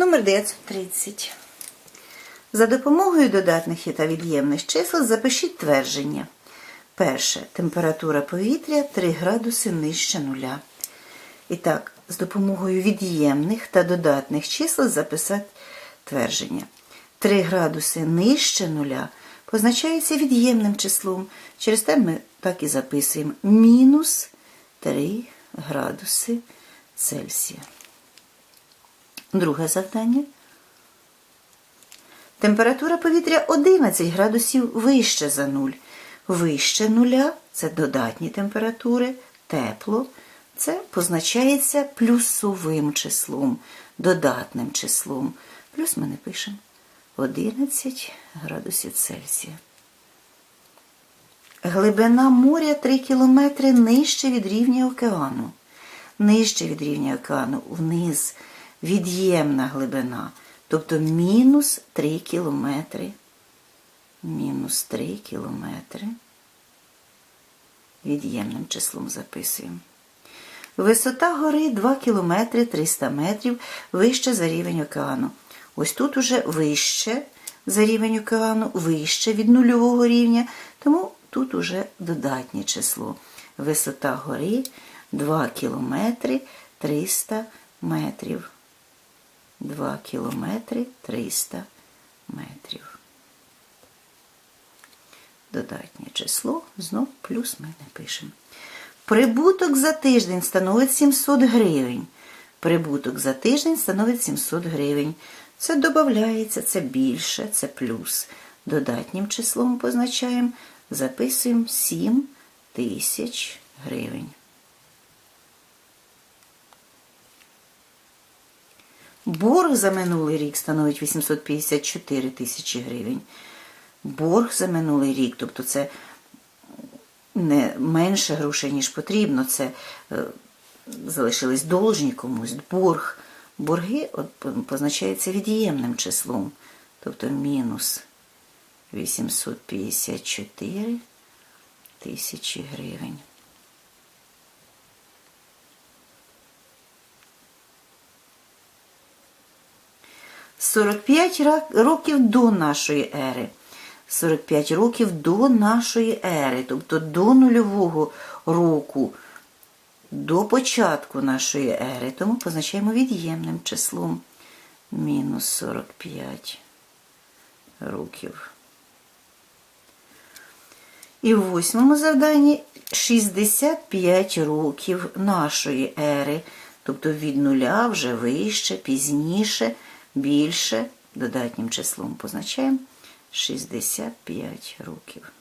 Номер 930. За допомогою додатних і та від'ємних чисел запишіть твердження. Перше. Температура повітря 3 градуси нижче нуля. І так, з допомогою від'ємних та додатних чисел записати твердження. 3 градуси нижче нуля позначається від'ємним числом. Через те ми так і записуємо мінус 3 градуси Цельсія. Друге завдання. Температура повітря 11 градусів вище за нуль. Вище нуля це додатні температури, тепло. Це позначається плюсовим числом, додатним числом. Плюс ми не пишемо 11 градусів Цельсія. Глибина моря 3 кілометри нижче від рівня океану. Нижче від рівня океану, вниз від'ємна глибина, тобто мінус 3 кілометри. Мінус 3 кілометри. Від'ємним числом записуємо. Висота гори 2 кілометри 300 метрів вище за рівень океану. Ось тут уже вище за рівень океану, вище від нульового рівня, тому тут уже додатнє число. Висота гори 2 кілометри 300 метрів. 2 кілометри 300 метрів. Додатнє число, знов плюс ми не пишемо. Прибуток за тиждень становить 700 гривень. Прибуток за тиждень становить 700 гривень. Це додається, це більше, це плюс. Додатнім числом позначаємо, записуємо 7 тисяч гривень. Борг за минулий рік становить 854 тисячі гривень. Борг за минулий рік, тобто це не менше грошей, ніж потрібно, це е, залишились должні комусь, борг. Борги позначаються від'ємним числом, тобто мінус 854 тисячі гривень. Сорок п'ять років до нашої ери. 45 років до нашої ери, тобто до нульового року, до початку нашої ери. Тому позначаємо від'ємним числом мінус 45 років. І в восьмому завданні 65 років нашої ери, тобто від нуля вже вище, пізніше, більше, додатнім числом позначаємо 65 років.